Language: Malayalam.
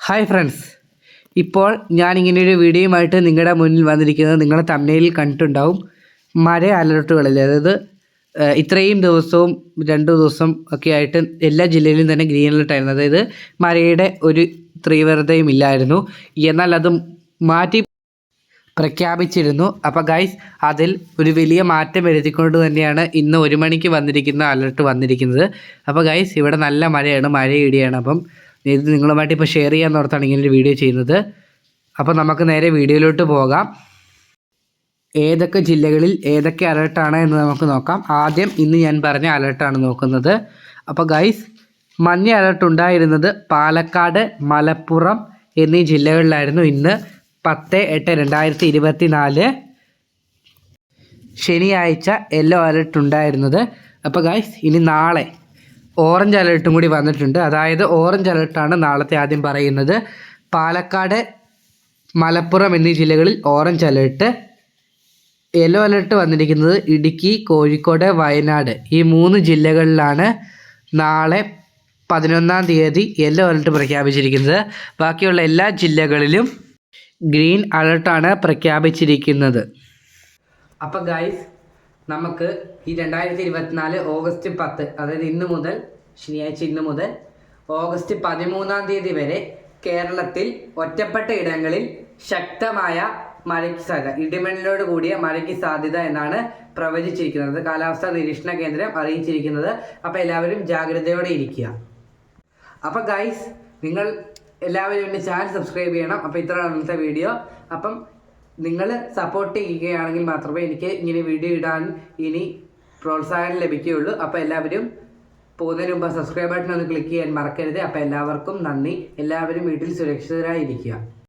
ഹായ് ഫ്രണ്ട്സ് ഇപ്പോൾ ഞാനിങ്ങനെ ഒരു വീഡിയോയുമായിട്ട് നിങ്ങളുടെ മുന്നിൽ വന്നിരിക്കുന്നത് നിങ്ങളുടെ തമ്മയിൽ കണ്ടിട്ടുണ്ടാവും. മഴ അലർട്ടുകളിൽ അതായത് ഇത്രയും ദിവസവും രണ്ട് ദിവസം ഒക്കെ ആയിട്ട് എല്ലാ ജില്ലയിലും തന്നെ ഗ്രീൻ അലർട്ടായിരുന്നു അതായത് മഴയുടെ ഒരു തീവ്രതയും ഇല്ലായിരുന്നു. എന്നാൽ അത് മാറ്റി പ്രഖ്യാപിച്ചിരുന്നു. അപ്പോൾ ഗൈസ് അതിൽ ഒരു വലിയ മാറ്റം വരുത്തിക്കൊണ്ട് തന്നെയാണ് ഇന്ന് ഒരു മണിക്ക് വന്നിരിക്കുന്ന അലർട്ട് വന്നിരിക്കുന്നത്. അപ്പോൾ ഗൈസ് ഇവിടെ നല്ല മഴയാണ്. മഴ ഇടിയാണ് അപ്പം ഇത് നിങ്ങളുമായിട്ട് ഇപ്പോൾ ഷെയർ ചെയ്യാൻ ഓർത്താണ് ഇങ്ങനെ ഒരു വീഡിയോ ചെയ്യുന്നത്. അപ്പോൾ നമുക്ക് നേരെ വീഡിയോയിലോട്ട് പോകാം. ഏതൊക്കെ ജില്ലകളിൽ ഏതൊക്കെ അലേർട്ടാണ് എന്ന് നമുക്ക് നോക്കാം. ആദ്യം ഇന്ന് ഞാൻ പറഞ്ഞ അലേർട്ടാണ് നോക്കുന്നത്. അപ്പോൾ ഗൈസ് മഞ്ഞ അലേർട്ട് ഉണ്ടായിരുന്നത് പാലക്കാട് മലപ്പുറം എന്നീ ജില്ലകളിലായിരുന്നു ഇന്ന് പത്ത് എട്ട് രണ്ടായിരത്തി ഇരുപത്തി നാല് ശനിയാഴ്ച യെല്ലോ അലേർട്ട് ഉണ്ടായിരുന്നത്. അപ്പോൾ ഗൈസ് ഇനി നാളെ ഓറഞ്ച് അലേർട്ടും കൂടി വന്നിട്ടുണ്ട്. അതായത് ഓറഞ്ച് അലേർട്ടാണ് നാളത്തെ ആദ്യം പറയുന്നത്. പാലക്കാട് മലപ്പുറം എന്നീ ജില്ലകളിൽ ഓറഞ്ച് അലേർട്ട്. യെല്ലോ അലേർട്ട് വന്നിരിക്കുന്നത് ഇടുക്കി കോഴിക്കോട് വയനാട്. ഈ മൂന്ന് ജില്ലകളിലാണ് നാളെ പതിനൊന്നാം തീയതി യെല്ലോ അലർട്ട് പ്രഖ്യാപിച്ചിരിക്കുന്നത്. ബാക്കിയുള്ള എല്ലാ ജില്ലകളിലും ഗ്രീൻ അലർട്ടാണ് പ്രഖ്യാപിച്ചിരിക്കുന്നത്. അപ്പോൾ ഗൈസ് നമുക്ക് ഈ രണ്ടായിരത്തി ഇരുപത്തിനാല് ഓഗസ്റ്റ് പത്ത് അതായത് ഇന്ന് മുതൽ ശനിയാഴ്ച ഇന്ന് മുതൽ ഓഗസ്റ്റ് പതിമൂന്നാം തീയതി വരെ കേരളത്തിൽ ഒറ്റപ്പെട്ട ഇടങ്ങളിൽ ശക്തമായ മഴയ്ക്ക് സാധ്യത ഇടിമിന്നലോട് കൂടിയ മഴയ്ക്ക് സാധ്യത എന്നാണ് പ്രവചിച്ചിരിക്കുന്നത്. കാലാവസ്ഥാ നിരീക്ഷണ കേന്ദ്രം അറിയിച്ചിരിക്കുന്നത്. അപ്പോൾ എല്ലാവരും ജാഗ്രതയോടെ ഇരിക്കുക. അപ്പോൾ ഗൈസ് നിങ്ങൾ എല്ലാവരും എന്റെ ചാനൽ സബ്സ്ക്രൈബ് ചെയ്യണം. അപ്പോൾ ഇത്രയാണ് ഇന്നത്തെ വീഡിയോ അപ്പം നിങ്ങൾ സപ്പോർട്ട് ചെയ്യുകയാണെങ്കിൽ മാത്രമേ എനിക്ക് ഇങ്ങനെ വീഡിയോ ഇടാൻ ഇനി പ്രോത്സാഹനം ലഭിക്കുകയുള്ളൂ. അപ്പോൾ എല്ലാവരും പോകുന്നതിന് മുമ്പ് സബ്സ്ക്രൈബ് ബട്ടൺ ഒന്ന് ക്ലിക്ക് ചെയ്യാൻ മറക്കരുത്. അപ്പോൾ എല്ലാവർക്കും നന്ദി. എല്ലാവരും വീട്ടിൽ സുരക്ഷിതരായിരിക്കുക.